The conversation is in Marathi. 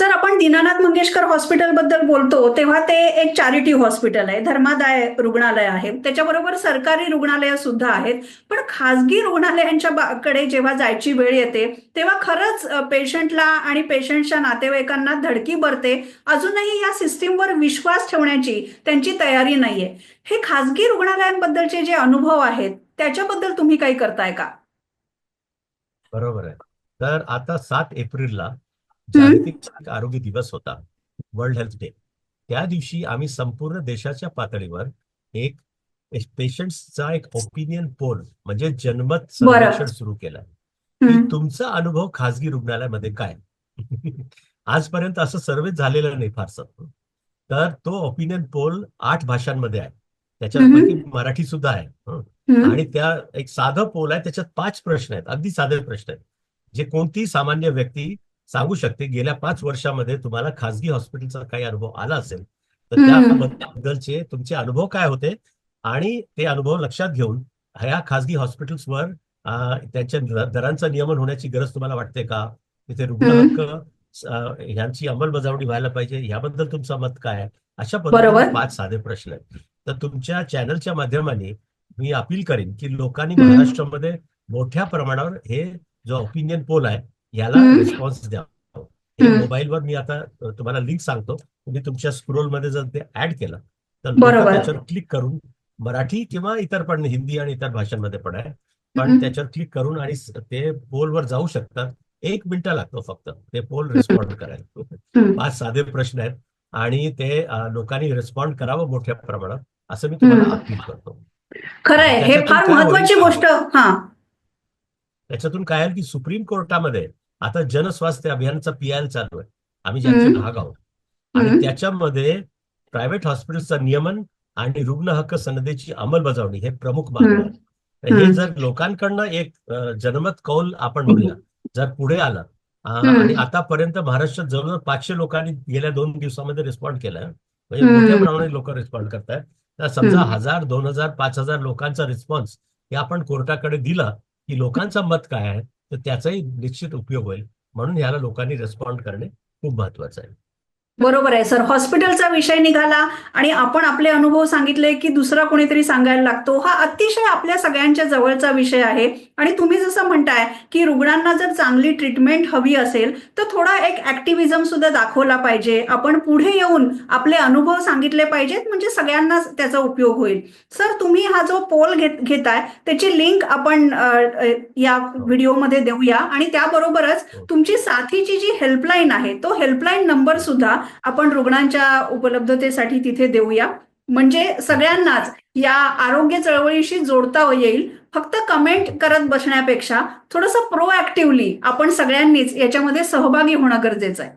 सर आपण दीनानाथ मंगेशकर हॉस्पिटलबद्दल बोलतो तेव्हा ते एक चॅरिटी हॉस्पिटल आहे. धर्मादाय रुग्णालय आहे. त्याच्याबरोबर सरकारी रुग्णालय सुद्धा आहेत. पण खासगी रुग्णालयांच्या कडे जेव्हा जायची वेळ येते तेव्हा खरंच पेशंटला आणि पेशंटच्या नातेवाईकांना धडकी भरते. अजूनही या सिस्टीमवर विश्वास ठेवण्याची त्यांची तयारी नाहीये. हे खासगी रुग्णालयांबद्दलचे जे अनुभव आहेत त्याच्याबद्दल तुम्ही काही करताय का? बरोबर आहे. तर आता सात एप्रिलला जागतिक आरोग्य दिवस होता वर्ल्ड हेल्थ डे. त्या दिवशी आम्ही संपूर्ण देशाच्या पातळीवर एक पेशंट्सचा एक ओपिनियन पोल म्हणजे जनमत सर्वेक्षण सुरू केलं. की. तुमचा अनुभव खासगी रुग्णालयामध्ये काय? आजपर्यंत असं सर्वे झालेलं नाही फारसं. तर तो ओपिनियन पोल आठ भाषांमध्ये आहे. त्याच्यापैकी मराठी सुद्धा आहे. आणि त्या एक साधं पोल आहे. त्याच्यात पाच प्रश्न आहेत. अगदी साधे प्रश्न आहेत. जे कोणतीही सामान्य व्यक्ती सांगू शकते गेल्या पाच वर्षामध्ये तुम्हाला खासगी हॉस्पिटलचा काही अनुभव आला असेल तर. त्याबद्दलचे तुमचे अनुभव काय होते आणि ते अनुभव लक्षात घेऊन ह्या खासगी हॉस्पिटल्सवर त्यांच्या दर- दरांचं नियमन होण्याची गरज तुम्हाला वाटते का तिथे रुग्ण. हक्क ह्यांची अंमलबजावणी व्हायला पाहिजे याबद्दल तुमचं मत काय आहे अशा. पद्धतीने पाच साधे प्रश्न आहेत तर तुमच्या चॅनलच्या माध्यमाने मी अपील करेन की लोकांनी. महाराष्ट्रामध्ये मोठ्या प्रमाणावर हे जो ओपिनियन पोल आहे याला. रिस्पॉन्स द्या हम्म. मोबाईलवर मी आता तुम्हाला लिंक सांगतो तुम्ही तुमच्या स्क्रोलमध्ये जर ते ऍड केलं तर. त्याच्यावर क्लिक करून मराठी किंवा इतर पण हिंदी आणि इतर भाषांमध्ये पण आहे पण. त्याच्यावर क्लिक करून आणि ते पोलवर जाऊ शकतात एक मिनिटं लागतो फक्त ते पोल रिस्पॉन्ड करायला. पाच साधे प्रश्न आहेत आणि ते लोकांनी रिस्पॉन्ड करावं मोठ्या प्रमाणात असं मी तुम्हाला. अपील करतो खरं आहे हे फार? महत्वाची गोष्ट हा त्याच्यातून काय आहे की सुप्रीम कोर्टामध्ये आता जनस्वास्थ्य अभियानाचा पीआयएल चालू आहे आम्ही ज्यांचे. भाग आहोत. आणि त्याच्यामध्ये प्रायव्हेट हॉस्पिटलचं नियमन आणि रुग्ण हक्क सनदेची अंमलबजावणी हे प्रमुख आहेत तर हे. जर लोकांकडनं एक जनमत कौल आपण म्हणूया जर पुढे आलं. आणि आतापर्यंत महाराष्ट्रात जवळजवळ पाचशे लोकांनी गेल्या दोन दिवसामध्ये रिस्पॉन्ड केलाय म्हणजे. मोठ्या प्रमाणात लोक रिस्पॉन्ड करतायत तर समजा. हजार दोन हजार पाच हजार लोकांचा रिस्पॉन्स हे आपण कोर्टाकडे दिला की लोकांचं मत काय आहे तर त्याचाही निश्चित उपयोग होईल. म्हणून ह्याला लोकांनी रेस्पॉन्ड करणे खूप महत्वाचं आहे. बरोबर आहे. सर हॉस्पिटलचा विषय निघाला आणि आपण आपले अनुभव सांगितले की दुसरा कोणीतरी सांगायला लागतो. हा अतिशय आपल्या सगळ्यांच्या जवळचा विषय आहे. आणि तुम्ही जसं म्हणताय की रुग्णांना जर चांगली ट्रीटमेंट हवी असेल तर थोडा एक ऍक्टिव्हिजम सुद्धा दाखवला पाहिजे. आपण पुढे येऊन आपले अनुभव सांगितले पाहिजेत म्हणजे सगळ्यांना त्याचा उपयोग होईल. सर तुम्ही हा जो पोल घेत घेताय त्याची लिंक आपण या व्हिडिओमध्ये देऊया. आणि त्याबरोबरच तुमची साथीची जी हेल्पलाईन आहे तो हेल्पलाईन नंबर सुद्धा आपण रुग्णांच्या उपलब्धतेसाठी तिथे देऊया. म्हणजे सगळ्यांनाच या आरोग्य चळवळीशी जोडता येईल. फक्त कमेंट करत बसण्यापेक्षा थोडंसं प्रोऍक्टिव्हली आपण सगळ्यांनीच याच्यामध्ये सहभागी होणं गरजेचं आहे.